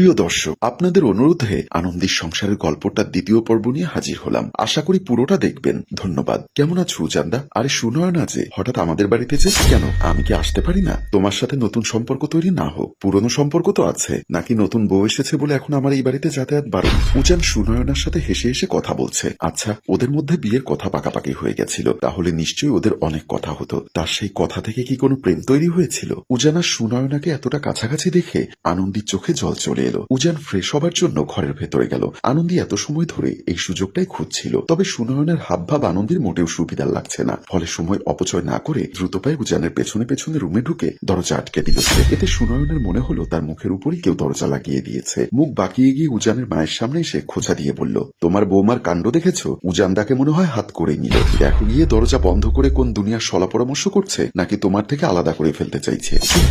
প্রিয় দর্শক, আপনাদের অনুরোধে আনন্দের সংসারের গল্পটা দ্বিতীয় পর্ব নিয়ে হাজির হলাম। আশা করি পুরোটা দেখবেন। ধন্যবাদ। কেমন আছো উজান্দা আরে শুনয় না যে হঠাৎ আমাদের বাড়িতে যে কেন? আমি কি আসতে পারি না? তোমার সাথে নতুন সম্পর্ক তৈরি না হোক। পুরনো সম্পর্ক তো আছে। নাকি নতুন বউ এসেছে বলে এখন আমার এই বাড়িতে যাতায়াত বারণ? উজান সুনয়নার সাথে হেসে হেসে কথা বলছে। আচ্ছা ওদের মধ্যে বিয়ের কথা পাকাপাকি হয়ে গেছিল। তাহলে নিশ্চয়ই ওদের অনেক কথা হতো। তার সেই কথা থেকে কি কোনো প্রেম তৈরি হয়েছিল? উজানা সুনয়নাকে এতটা কাছাকাছি দেখে আনন্দীর চোখে জল চলে এলো। উজান ফ্রেশ হবার জন্য ঘরের ভেতরে গেল। আনন্দী এত সময় ধরে এই সুযোগটাই খুঁজছিল। তবে সুনয়নের হাবভাব আনন্দের মোটেও সুবিধার লাগছে না। ফলে সময় অপচয় না করে দ্রুত পায়ে উজানের পেছনে পেছনে রুমে ঢুকে দরজা আটকে দিল এতে সুনয়নের মনে হলো তার মুখের উপরই কেউ দরজা লাগিয়ে দিয়েছে। মুখ বাকিয়ে গিয়ে উজানের মায়ের সামনে এসে খোঁচা দিয়ে বলল, তোমার বৌমার কাণ্ড দেখেছ? উজান উজানদাকে মনে হয় হাত করে নিল। দেখো গিয়ে দরজা বন্ধ করে কোন দুনিয়ার সলা পরামর্শ করছে, নাকি তোমার থেকে আলাদা করে ফেলতে চাইছে? চুপ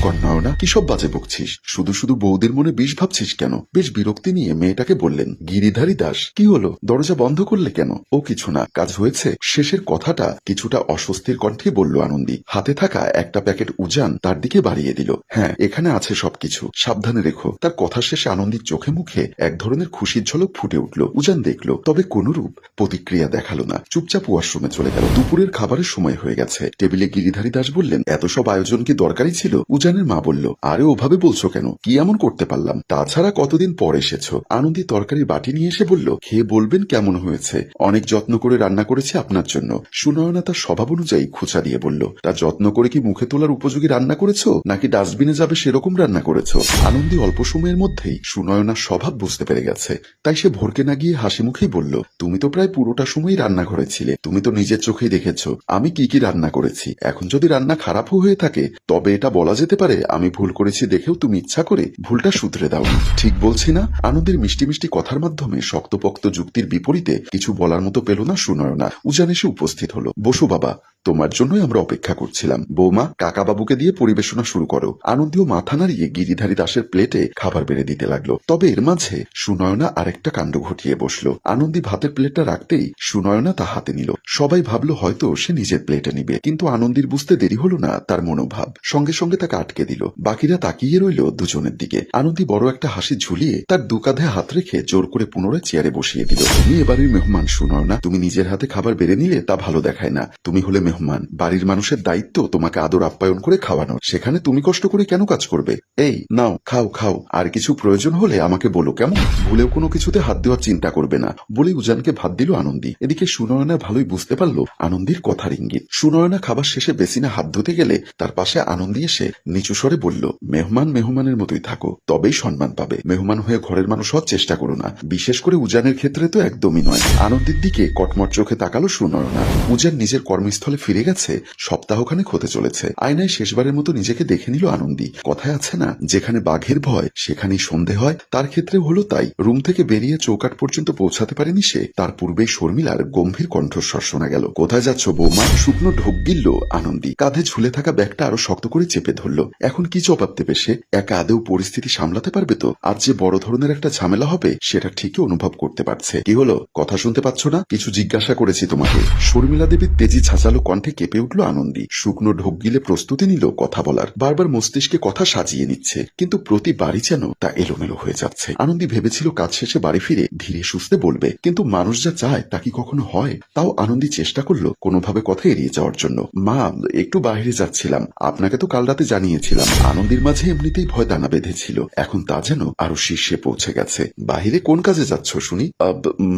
কি সব বাজে বকছিস? শুধু শুধু বৌদের মনে বিষ ভাবছিস কেন? বেশ বিরক্তি নিয়ে মেয়েটাকে বললেন, গিরিধারী দাস, কি হলো? দরজা বন্ধ করলে কেন? ও কিছু না, কাজ হয়েছে। শেষের কথাটা কিছুটা অস্বস্তির কণ্ঠে বলল আনন্দী। হাতে থাকা একটা প্যাকেট উজান তার দিকে বাড়িয়ে দিল। হ্যাঁ এখানে আছে সবকিছু। সাবধানে রেখো। তার কথা শেষে আনন্দীর চোখে মুখে এক ধরনের খুশির ঝলক ফুটে উঠল। উজান দেখল, তবে কোনরূপ প্রতিক্রিয়া দেখাল না। চুপচাপ ওয়াশরুমে চলে গেল। দুপুরের খাবারের সময় হয়ে গেছে। টেবিলে গিরিধারী দাস বললেন, এত সব আয়োজন কি দরকারি ছিল? উজানের মা বলল, আরে, ওভাবে বলছো কেন? কি এমন করতে পারলাম? তাছাড়া কতদিন পর এসেছ? আনন্দী তরকারির বাটি নিয়ে এসে বলল, খেয়ে বলবেন কেমন হয়েছে? অনেক যত্ন করে রান্না করেছি আপনার জন্য। সুনয়না তার স্বভাব অনুযায়ী খোঁচা দিয়ে বলল, তা যত্ন করে কি মুখে তোলার উপযোগী রান্না করেছ? নাকি ডাস্টবিনে যাবে সেরকম রান্না করেছ? আনন্দী অল্প সময়ের মধ্যেই সুনয়নার স্বভাব বুঝতে পেরে গেছে। তাই সে ভরকে না গিয়ে হাসি মুখেই বলল, তুমি তো প্রায় পুরোটা সময় রান্নাঘরে ছিলে। তুমি তো নিজের চোখেই দেখেছ। আমি কি কি রান্না করেছি? এখন যদি রান্না খারাপও হয়ে থাকে, তবে এটা বলা যেতে পারে, আমি ভুল করেছি দেখেও তুমি ইচ্ছা করে ভুলটা শুধরে দাও। ঠিক বলছি না? আনন্দের মিষ্টি মিষ্টি কথার মাধ্যমে শক্তপোক্ত যুক্তির বিপরীতে কিছু বলার মতো পেল না সুনয়না। উজান এসে উপস্থিত হলো। বসু বাবা তোমার জন্যই আমরা অপেক্ষা করছিলাম। বৌমা কাকা বাবুকে দিয়ে পরিবেশনা শুরু করো। আনন্দীয় মাথা নাড়িয়ে গিরিধারী দাসের প্লেটে খাবার বেড়ে দিতে লাগল। তবে এর মাঝে সুনয়না আরেকটা কাণ্ড ঘটিয়ে বসল। আনন্দী ভাতের প্লেটটা রাখতেই সুনয়না তা হাতে নিল। সবাই ভাবলো হয়তো সে নিজের প্লেটে নিবে। কিন্তু আনন্দির বুঝতে দেরি হলো না তার মনোভাব। সঙ্গে সঙ্গে তাকে আটকে দিল। বাকিরা তাকিয়ে রইল দুজনের দিকে। আনন্দী বড় একটা হাসি ঝুলিয়ে তার দু কাঁধে হাত রেখে জোর করে পুনরায় চেয়ারে বসিয়ে দিল। তুমি এবারের মেহমান সুনয়না। তুমি নিজের হাতে খাবার বেড়ে নিলে তা ভালো দেখায় না। তুমি হলে মেহমান, বাড়ির মানুষের দায়িত্ব তোমাকে আদর আপ্যায়ন করে খাওয়ানো। সেখানে তুমি কষ্ট করে কেন কাজ করবে? এই, নাও, খাও খাও। আর কিছু প্রয়োজন হলে আমাকে বলো, কেমন? ভুলেও কোনো কিছুতে হাত দেওয়ার চিন্তা করবে না। বলে উজানকে ভাত দিল আনন্দী। এদিকে সুনয়না ভালোই বুঝতে পারল আনন্দীর কথার ইঙ্গিত। সুনয়না খাবার শেষে বেসিনে হাত ধুতে গেলে তার পাশে আনন্দী এসে নিচু স্বরে বলল, মেহমান মেহমানের মতোই থাকো, তবেই সম্মান পাবে। মেহমান হয়ে ঘরের মানুষ হওয়ার চেষ্টা করো না। বিশেষ করে উজানের ক্ষেত্রে তো একদমই নয়। আনন্দের দিকে কটমট চোখে তাকালো সুনয়না। উজান নিজের কর্মস্থলে ফিরে গেছে। সপ্তাহখানেক হতে চলেছে। আয়নায় শেষবারের মতো নিজেকে দেখে নিল আনন্দী। কথায় আছে না, যেখানে বাঘের ভয়, সেখানেই সন্ধে হয়। তার ক্ষেত্রে হলো তাই। রুম থেকে বেরিয়ে চৌকাট পর্যন্ত পৌঁছাতে পারেনি সে। তার পূর্বে শর্মিলার গম্ভীর কণ্ঠস্বর শোনা গেল। কোথায় যাচ্ছ বৌমা? শুকনো ঢোক গিলল আনন্দী। কাঁধে ঝুলে থাকা ব্যাগটা আরও শক্ত করে চেপে ধরল। এখন কি জবাব দেবে সে? একা আদেও পরিস্থিতি সামলাতে পারবে তো? আর যে বড় ধরনের একটা ঝামেলা হবে, সেটা ঠিকই অনুভব করতে পারছে। কি হলো? কথা শুনতে পাচ্ছ না? কিছু জিজ্ঞাসা করেছি তোমাকে। শর্মিলা দেবীর তেজি ছাঁচালো কণ্ঠে কেঁপে উঠল আনন্দী। শুকনো ঢোক গিলে প্রস্তুতি নিল কথা বলার। বারবার মস্তিষ্কে কথা সাজিয়ে নিচ্ছে, কিন্তু প্রতিবারই যেন তা এলোমেলো হয়ে যাচ্ছে। আনন্দী ভেবেছিল কাজ শেষে বাড়ি ফিরে ধীরে সুস্থে বলবে, কিন্তু মানুষ যা চায় তা কি কখনো হয়? তাও আনন্দী চেষ্টা করল কোনোভাবে কথা এড়িয়ে যাওয়ার জন্য। মা, একটু বাইরে যাচ্ছিলাম। আপনাকে তো কাল রাতে জানিয়েছিলাম। আনন্দের মাঝে এমনিতেই ভয় দানা বেঁধেছিল। এখন তা যেন আরও শীর্ষে পৌঁছে গেছে। বাহিরে কোন কাজে যাচ্ছ শুনি?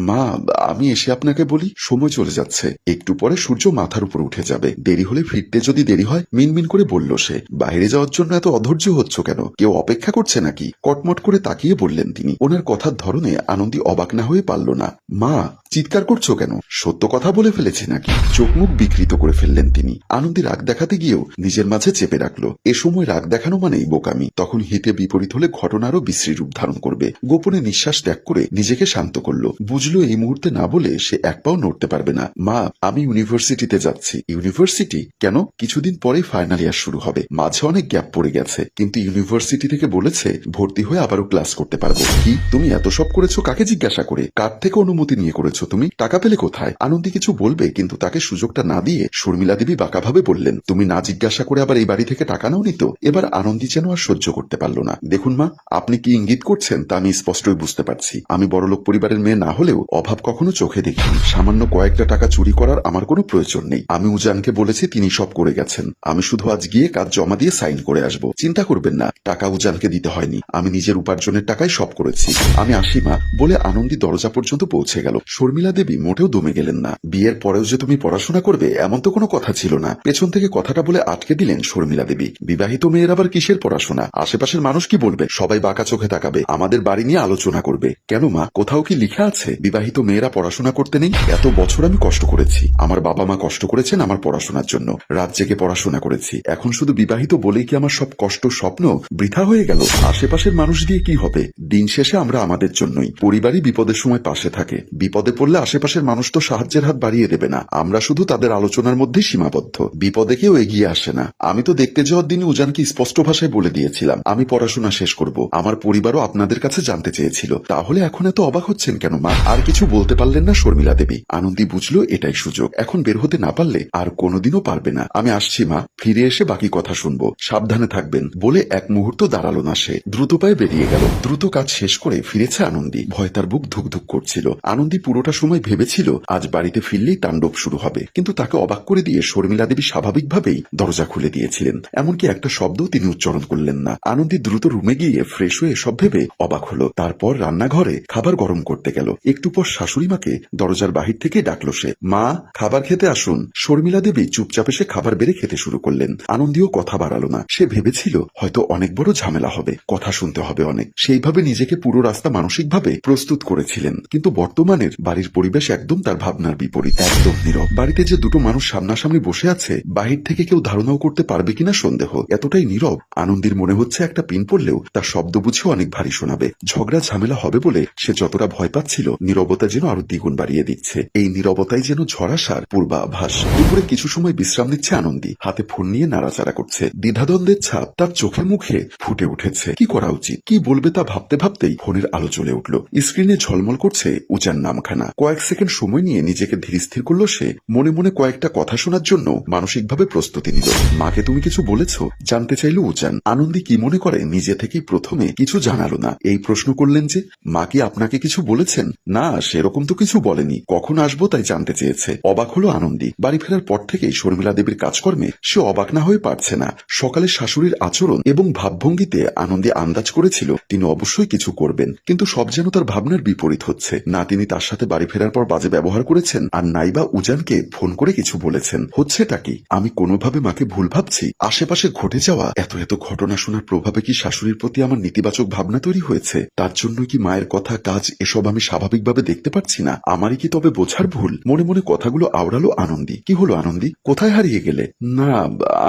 মা, আমি এসে আপনাকে বলি। সময় চলে যাচ্ছে। একটু পরে সূর্য মাথার উপর উঠে যাবে। দেরি হলে ফিরতে যদি দেরি হয়, মিনমিন করে বলল সে, বাইরে যাওয়ার জন্য এত অধৈর্য হচ্ছ কেন? কেউ অপেক্ষা করছে নাকি? কটমট করে তাকিয়ে বললেন তিনি। ওনার কথার ধরনে আনন্দী অবাক না হয়ে পারল না। মা চিৎকার করছ কেন? সত্য কথা বলে ফেলেছে নাকি? চোখ মুখ বিকৃত করে ফেললেন তিনি। আনন্দে রাগ দেখাতে গিয়েও নিজের মাঝে চেপে রাখল। এ সময় রাগ দেখানো মানেই বোকামি। তখন হিতে বিপরীত হলে ঘটনারও বিশ্রী রূপ ধারণ করবে। গোপনে নিঃশ্বাস ত্যাগ করে নিজেকে শান্ত করল। বুঝলো এই মুহূর্তে না বলে সে এক পাও নড়তে পারবে না। মা, আমি ইউনিভার্সিটিতে যাচ্ছি। ইউনিভার্সিটি? কেন? কিছুদিন পরেই ফাইনাল ইয়ার শুরু হবে। মাঝে অনেক গ্যাপ পড়ে গেছে। কিন্তু ইউনিভার্সিটি থেকে বলেছে ভর্তি হয়ে আবারও ক্লাস করতে পারব। কি? তুমি এত সব করেছ? কাকে জিজ্ঞাসা করে? কার থেকে অনুমতি নিয়ে করেছ? করেছ তুমি? টাকা পেলে কোথায়? আনন্দি কিছু বলবে, কিন্তু তাকে সুযোগটা না দিয়ে শর্মিলা দেবী বাঁকাভাবে বললেন, তুমি না জিজ্ঞাসা করে আবার এই বাড়ি থেকে টাকা নাও নিত এবার আনন্দি যেন আর সহ্য করতে পারল না। দেখুন মা, আপনি কি ইঙ্গিত করছেন তা আমি স্পষ্টই বুঝতে পারছি। আমি বড়লোক পরিবারের মেয়ে না হলেও অভাব কখনো চোখে দেখি সামান্য কয়েকটা টাকা চুরি করার আমার কোনো প্রয়োজন নেই। আমি উজানকে বলেছি তিনি সব করে গেছেন। আমি শুধু আজ গিয়ে কাজ জমা দিয়ে সাইন করে আসব। চিন্তা করবেন না, টাকা উজানকে দিতে হয়নি। আমি নিজের উপার্জনের টাকায় সব করেছি। আমি আসি মা, বলে আনন্দী দরজা পর্যন্ত পৌঁছে গেল। শর্মিলা দেবী মোটেও দমে গেলেন না। বিয়ের পরেও যে তুমি পড়াশোনা করবে, এমন তো কোনো কথা ছিল না। পেছন থেকে কথাটা বলে আটকে দিলেন শর্মিলা দেবী। বিবাহিত মেয়ের আবার কিসের পড়াশোনা? আশেপাশের মানুষ কি বলবে? সবাই বাঁকা চোখে তাকাবে। আমাদের বাড়ি নিয়ে আলোচনা করবে। কেন মা? কোথাও কি লিখা আছে? বিবাহিত মেয়েরা পড়াশোনা করতে নেই? এত বছর আমি কষ্ট করেছি। আমার বাবা মা কষ্ট করেছেন আমার পড়াশোনার জন্য। রাত জেগে পড়াশোনা করেছি। এখন শুধু বিবাহিত বলেই কি আমার সব কষ্ট, স্বপ্ন বৃথা হয়ে গেল? আশেপাশের মানুষ দিয়ে কি হবে? দিন শেষে আমরা আমাদের জন্যই। পরিবারই বিপদের সময় পাশে থাকে। বিপদে পড়লে আশেপাশের মানুষ তো সাহায্যের হাত বাড়িয়ে দেবে না। আমরা শুধু তাদের আলোচনার মধ্যেই সীমাবদ্ধ। বিপদে কেউ এগিয়ে আসে না। আমি তো দেখতে যাওয়ার দিনে উজানকে স্পষ্ট ভাষায় বলে দিয়েছিলাম। আমি পড়াশোনা শেষ করব। আমার পরিবারও আপনাদের কাছে জানতে চেয়েছিল। তাহলে এখন এত অবাক হচ্ছেন কেন, মা? আর কিছু বলতে পারলেন না শর্মিলা দেবী। আনন্দী বুঝলো এটাই সুযোগ। এখন বের হতে না পারলে আর কোনোদিনও পারবে না। আমি আসছি, মা। ফিরে এসে বাকি কথা শুনব। সাবধানে থাকবেন বলে এক মুহূর্ত দাঁড়াল না সে। দ্রুত পায়ে বেরিয়ে গেল। দ্রুত কাজ শেষ করে ফিরেছে আনন্দী। ভয় তার বুক ধুক ধুকধুক করছিল। আনন্দী পুরোটা সময় ভেবেছিল আজ বাড়িতে ফিরলেই তাণ্ডব শুরু হবে। কিন্তু তাকে অবাক করে দিয়ে শর্মিলা দেবী স্বাভাবিকভাবেই দরজা খুলে দিয়েছিলেন। এমনকি একটা শব্দও তিনি উচ্চারণ করলেন না। আনন্দী দ্রুত রুমে গিয়ে ফ্রেশ হয়ে সব ভেবে অবাক হলো। তারপর রান্নাঘরে খাবার গরম করতে গেল। একটু পর শাশুড়ি মাকে দরজার বাহির থেকে ডাকলো সে। মা, খাবার খেতে আসুন। শর্মিলা দেবী চুপচাপ এসে খাবার বেড়ে খেতে শুরু করলেন। আনন্দীও কথা বাড়ালো না। সে ভেবেছিল হয়তো অনেক বড় ঝামেলা হবে। কথা শুনতে হবে অনেক। সেইভাবে নিজেকে পুরো রাস্তা মানসিকভাবে প্রস্তুত করেছিলেন। কিন্তু বর্তমানের বাড়ির পরিবেশ একদম তার ভাবনার বিপরীত। একদম নীরব। বাড়িতে যে দুটো মানুষ সামনাসামনি বসে আছে, বাহির থেকে কেউ ধারণাও করতে পারবে কিনা সন্দেহ। এতটাই নীরব, আনন্দের মনে হচ্ছে একটা পিন পড়লেও তার শব্দ বুঝেও অনেক ভারী শোনাবে। ঝগড়া ঝামেলা হবে বলে সে যতটা ভয় পাচ্ছিল, নীরবতা যেন আরও দ্বিগুণ বাড়িয়ে দিচ্ছে। এই নীরবতাই যেন ঝড়াসার পূর্বাভাস। দুপুরে কিছু সময় বিশ্রাম নিচ্ছে আনন্দী। হাতে ফোন নিয়ে নাড়াচাড়া করছে। দ্বিধাদ্বন্দ্বের ছাপ তার চোখে মুখে ফুটে উঠেছে। কি করা উচিত? কি বলবে তা ভাবতে ভাবতেই ফোনের আলো চলে উঠল। স্ক্রিনে ঝলমল করছে উজান নামখানা। কয়েক সেকেন্ড সময় নিয়ে নিজেকে ধীর স্থির করল সে। মনে মনে কয়েকটা কথা শোনার জন্য মানসিকভাবে প্রস্তুতি নিল। মাকে তুমি কিছু বলেছ? জানতে চাইল উজান। আনন্দী কি মনে করে? নিজে থেকেই প্রথমে কিছু জানালো না। এই প্রশ্ন করলেন যে, মা কি আপনাকে কিছু বলেছেন? না, সেরকম তো কিছু বলেনি। কখন আসব তাই জানতে চেয়েছে। অবাক হলো আনন্দী। বাড়ি ফেরার পর থেকেই শর্মিলা দেবীর কাজকর্মে সে অবাক না হয়ে পারছে না। সকালে শাশুড়ির আচরণ এবং ভাবভঙ্গিতে আনন্দে আন্দাজ করেছিল, তিনি অবশ্যই কিছু করবেন। কিন্তু সব যেন তার ভাবনার বিপরীত হচ্ছে। না, তিনি তার সাথে বাড়ি ফেরার পর বাজে ব্যবহার করেছেন আর নাইবা উজানকে ফোন করে কিছু বলেছেন। হচ্ছেটা কি? আমি কোনোভাবে মাকে ভুল ভাবছি? আশেপাশে ঘটে যাওয়া এত এত ঘটনা শোনার প্রভাবে কি শাশুড়ির প্রতি আমার নেতিবাচক ভাবনা তৈরি হয়েছে? তার জন্য কি মায়ের কথা, কাজ এসব আমি স্বাভাবিকভাবে দেখতে পাচ্ছি না? আমারই কি তবে বোঝার ভুল? মনে মনে কথাগুলো আওড়ালো আনন্দী। কি হলো আনন্দী? কোথায় হারিয়ে গেলে? না,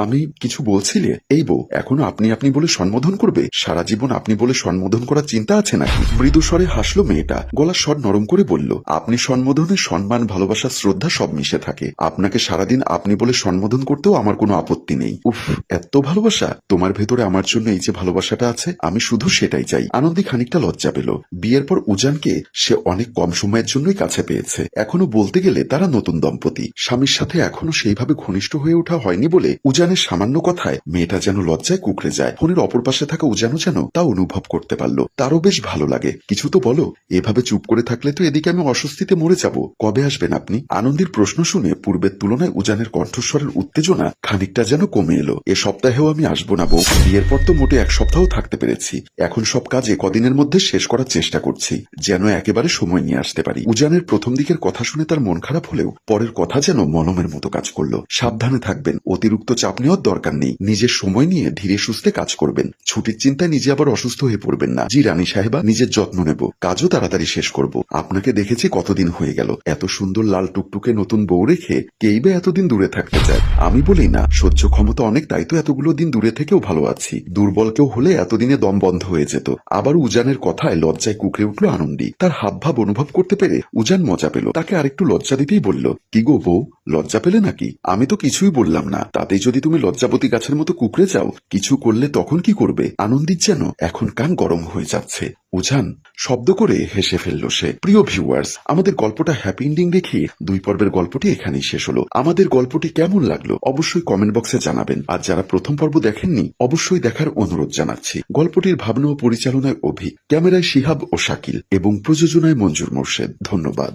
আমি কিছু বলছিলে। এই বউ, এখনও আপনি আপনি বলে সম্বোধন করবে? সারা জীবন আপনি বলে সম্বোধন করার চিন্তা আছে নাকি? মৃদু স্বরে হাসলো মেয়েটা। গলার স্বর নরম করে বলল আপনি সম্বোধনে সম্মান, ভালোবাসা, শ্রদ্ধা সব মিশে থাকে। আপনাকে সারাদিন আপনি বলে সম্বোধন করতেও আমার কোনো আপত্তি নেই। উফ, এত ভালোবাসা! তোমার ভেতরে আমার জন্য এই যে ভালোবাসাটা আছে, আমি শুধু সেটাই চাই। আনন্দে খানিকটা লজ্জা পেল। বিয়ের পর উজানকে সে অনেক কম সময়ের জন্যই কাছে পেয়েছে। এখনও বলতে গেলে তারা নতুন দম্পতি। স্বামীর সাথে এখনও সেইভাবে ঘনিষ্ঠ হয়ে ওঠা হয়নি বলে উজানের সামান্য কথায় মেয়েটা যেন লজ্জায় কুকড়ে যায়। ফোনের অপর পাশে থাকা উজানও যেন তা অনুভব করতে পারল। তারও বেশ ভালো লাগে। কিছু তো বলো, এভাবে চুপ করে থাকলে তো এদিকে আমি অস্বস্তিতে মরে যাব। কবে আসবেন আপনি? আনন্দের প্রশ্ন শুনে পূর্বের তুলনায় উজানের কণ্ঠস্বরের উত্তেজনা খানিকটা যেন কমে এলো। এ সপ্তাহেও আমি আসব না বউ। বিয়ের পর তো মোটে এক সপ্তাহ থাকতে পেরেছি। এখন সব কাজ কদিনের মধ্যে শেষ করার চেষ্টা করছি, যেন একেবারে সময় নিয়ে আসতে পারি। উজানের প্রথম দিকের কথা শুনে তার মন খারাপ হলেও পরের কথা যেন মলমের মতো কাজ করল। সাবধানে থাকবেন, অতিরিক্ত চাপ নেওয়ার দরকার নেই। নিজের সময় নিয়ে ধীরে সুস্থে কাজ করবেন। ছুটির চিন্তায় নিজে আবার অসুস্থ হয়ে পড়বেন না। জি রানী সাহেবা, নিজের যত্ন নেব। কাজও তাড়াতাড়ি শেষ করব। আপনাকে দেখেছি কতদিন হয়ে গেল? এত সুন্দর লাল টুকটুকে নতুন বউ রেখে কেই বা এতদিন দূরে থাকতে চায়? আমি বলি না, সহ্য ক্ষমতা অনেক, তাই তো এতগুলো দিন দূরে থেকেও ভালো আছি। দুর্বল কেউ হলে এতদিনে দম বন্ধ হয়ে যেত। আবার উজানের কথায় লজ্জায় কুকড়ে উঠল আনন্দী। তার হাবভাব অনুভব করতে পেরে উজান মজা পেল। তাকে আরেকটু লজ্জা দিতেই বলল, কি গো বউ, লজ্জা পেলে নাকি? আমি তো কিছুই বললাম না। তাতে যদি তুমি লজ্জাপতি গাছের মতো কুকড়ে যাও, কিছু করলে তখন কি করবে? আনন্দিত যেন এখন কান গরম হয়ে যাচ্ছে। উজান শব্দ করে হেসে ফেলল সে। প্রিয় ভিউয়ার্স আমাদের গল্পটা হ্যাপি এন্ডিং রেখে দুই পর্বের গল্পটি এখানেই শেষ হলো। আমাদের গল্পটি কেমন লাগল অবশ্যই কমেন্ট বক্সে জানাবেন। আর যারা প্রথম পর্ব দেখেননি, অবশ্যই দেখার অনুরোধ জানাচ্ছি। গল্পটির ভাবনা ও পরিচালনায় অভি, ক্যামেরায় শিহাব ও শাকিল এবং প্রযোজনায় মঞ্জুর মোর্শেদ। ধন্যবাদ।